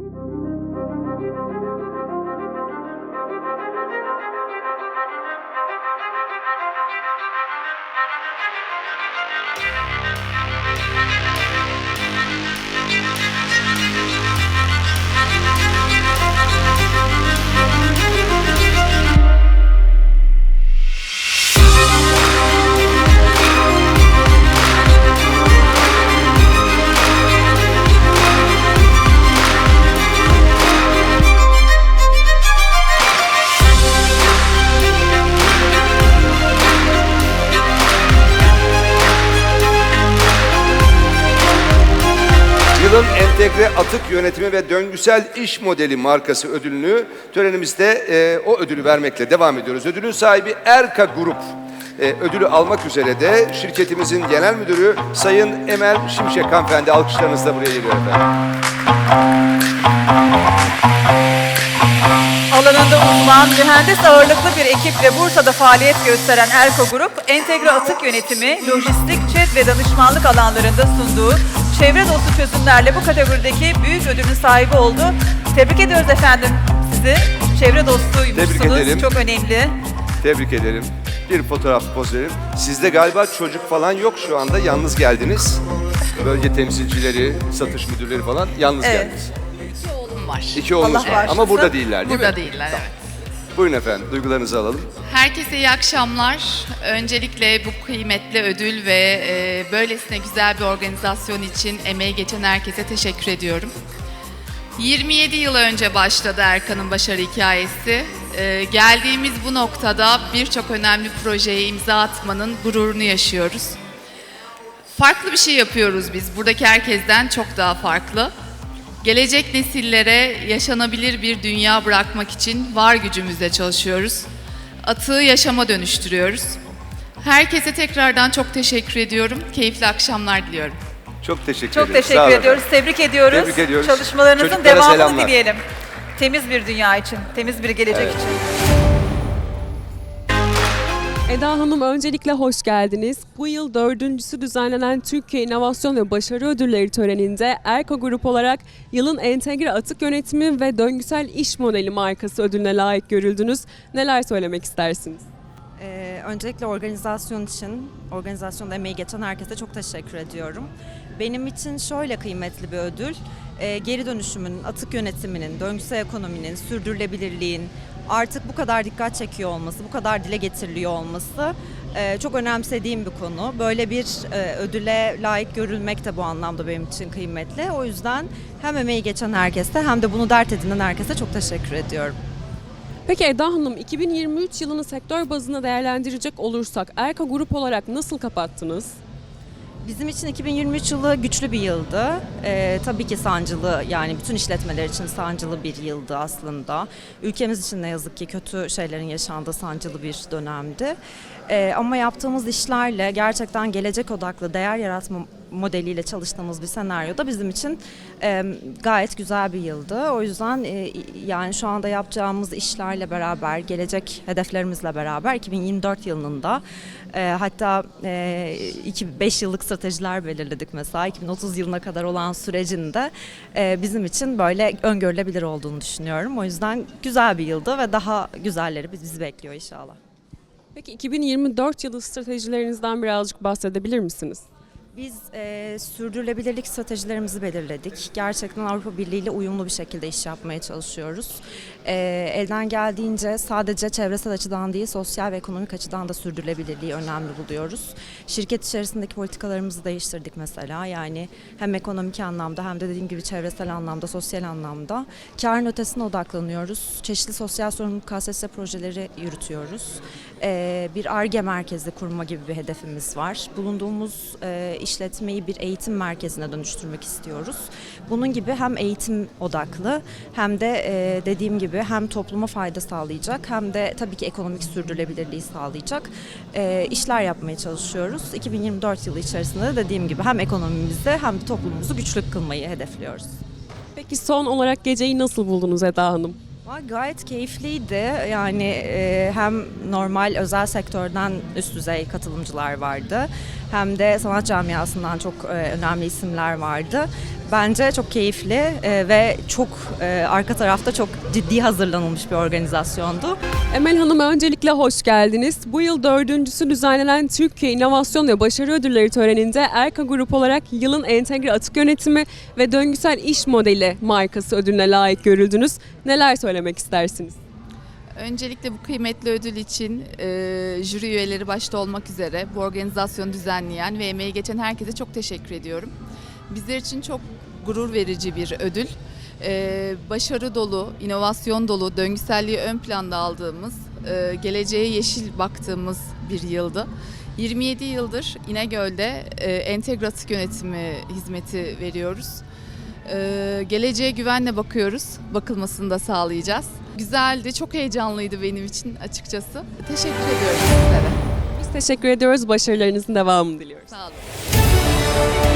Thank you. Yılın entegre atık yönetimi ve döngüsel iş modeli markası ödülünü törenimizde e, o ödülü vermekle devam ediyoruz. Ödülün sahibi Erka Grup. E, ödülü almak üzere de şirketimizin genel müdürü Sayın Emel Şimşek hanımefendi alkışlarınızla buraya geliyor. Alanında uzman, mühendis ağırlıklı bir ekiple Bursa'da faaliyet gösteren Erko Grup, entegre atık yönetimi, lojistik, çet ve danışmanlık alanlarında sunduğu çevre dostu çözümlerle bu kategorideki büyük ödülün sahibi oldu. Tebrik ediyoruz efendim sizi. Çevre dostluymuşsunuz. ederim. Çok önemli. Tebrik ederim. Bir fotoğraf poz verin. Sizde galiba çocuk falan yok şu anda. Yalnız geldiniz. Bölge temsilcileri, satış müdürleri falan yalnız Evet. geldiniz. İki oğlum var. İki oğlunuz Allah var ama burada değiller değil Burada mi? değiller evet. Buyurun efendim, duygularınızı alalım. Herkese iyi akşamlar. Öncelikle bu kıymetli ödül ve e, böylesine güzel bir organizasyon için emeği geçen herkese teşekkür ediyorum. 27 yıl önce başladı Erkan'ın başarı hikayesi. E, geldiğimiz bu noktada birçok önemli projeye imza atmanın gururunu yaşıyoruz. Farklı bir şey yapıyoruz biz. Buradaki herkesten çok daha farklı. Gelecek nesillere yaşanabilir bir dünya bırakmak için var gücümüzle çalışıyoruz. Atığı yaşama dönüştürüyoruz. Herkese tekrardan çok teşekkür ediyorum. Keyifli akşamlar diliyorum. Çok teşekkür Çok ederim. Sağ teşekkür olun ediyoruz. Tebrik ediyoruz. Tebrik ediyoruz. Çalışmalarınızın Çocuklara devamını selamlar. dileyelim. Temiz bir dünya için, temiz bir gelecek Evet. için. Eda Hanım öncelikle hoş geldiniz. Bu yıl dördüncüsü düzenlenen Türkiye İnovasyon ve Başarı Ödülleri töreninde Erko Grup olarak yılın entegre atık yönetimi ve döngüsel iş modeli markası ödülüne layık görüldünüz. Neler söylemek istersiniz? Ee, öncelikle organizasyon için, organizasyonda emeği geçen herkese çok teşekkür ediyorum. Benim için şöyle kıymetli bir ödül, ee, geri dönüşümün, atık yönetiminin, döngüsel ekonominin, sürdürülebilirliğin artık bu kadar dikkat çekiyor olması, bu kadar dile getiriliyor olması ee, çok önemsediğim bir konu. Böyle bir e, ödüle layık görülmek de bu anlamda benim için kıymetli. O yüzden hem emeği geçen herkese hem de bunu dert edinen herkese çok teşekkür ediyorum. Peki Eda Hanım 2023 yılını sektör bazında değerlendirecek olursak Erko Grup olarak nasıl kapattınız? Bizim için 2023 yılı güçlü bir yıldı. Ee, tabii ki sancılı yani bütün işletmeler için sancılı bir yıldı aslında. Ülkemiz için ne yazık ki kötü şeylerin yaşandığı sancılı bir dönemdi. Ee, ama yaptığımız işlerle gerçekten gelecek odaklı değer yaratma modeliyle çalıştığımız bir senaryoda bizim için e, gayet güzel bir yıldı. O yüzden e, yani şu anda yapacağımız işlerle beraber, gelecek hedeflerimizle beraber 2024 yılının da e, hatta 5 yıllık stratejiler belirledik mesela 2030 yılına kadar olan sürecin de e, bizim için böyle öngörülebilir olduğunu düşünüyorum. O yüzden güzel bir yıldı ve daha güzelleri bizi bekliyor inşallah. Peki 2024 yılı stratejilerinizden birazcık bahsedebilir misiniz? Biz e, sürdürülebilirlik stratejilerimizi belirledik. Gerçekten Avrupa Birliği ile uyumlu bir şekilde iş yapmaya çalışıyoruz. E, elden geldiğince sadece çevresel açıdan değil, sosyal ve ekonomik açıdan da sürdürülebilirliği önemli buluyoruz. Şirket içerisindeki politikalarımızı değiştirdik mesela. Yani hem ekonomik anlamda hem de dediğim gibi çevresel anlamda, sosyal anlamda. Karın ötesine odaklanıyoruz. Çeşitli sosyal sorumluluk KSS projeleri yürütüyoruz. E, bir ARGE merkezi kurma gibi bir hedefimiz var. Bulunduğumuz e, işletmeyi bir eğitim merkezine dönüştürmek istiyoruz. Bunun gibi hem eğitim odaklı hem de e, dediğim gibi hem topluma fayda sağlayacak hem de tabii ki ekonomik sürdürülebilirliği sağlayacak e, işler yapmaya çalışıyoruz. 2024 yılı içerisinde de dediğim gibi hem ekonomimizi hem de toplumumuzu güçlü kılmayı hedefliyoruz. Peki son olarak geceyi nasıl buldunuz Eda Hanım? Gayet keyifliydi. Yani e, hem normal özel sektörden üst düzey katılımcılar vardı. Hem de sanat camiasından çok e, önemli isimler vardı. Bence çok keyifli e, ve çok e, arka tarafta çok ciddi hazırlanılmış bir organizasyondu. Emel Hanım öncelikle hoş geldiniz. Bu yıl dördüncüsü düzenlenen Türkiye İnovasyon ve Başarı Ödülleri töreninde Erka Grup olarak yılın entegre atık yönetimi ve döngüsel iş modeli markası ödülüne layık görüldünüz. Neler söylemek istersiniz? Öncelikle bu kıymetli ödül için e, jüri üyeleri başta olmak üzere bu organizasyonu düzenleyen ve emeği geçen herkese çok teşekkür ediyorum. Bizler için çok gurur verici bir ödül. E, başarı dolu, inovasyon dolu, döngüselliği ön planda aldığımız, e, geleceğe yeşil baktığımız bir yıldı. 27 yıldır İnegöl'de e, entegre atık yönetimi hizmeti veriyoruz. Ee, geleceğe güvenle bakıyoruz. Bakılmasını da sağlayacağız. Güzeldi, çok heyecanlıydı benim için açıkçası. Teşekkür ediyorum sizlere. Biz teşekkür ediyoruz. Başarılarınızın devamını diliyoruz. Sağ olun.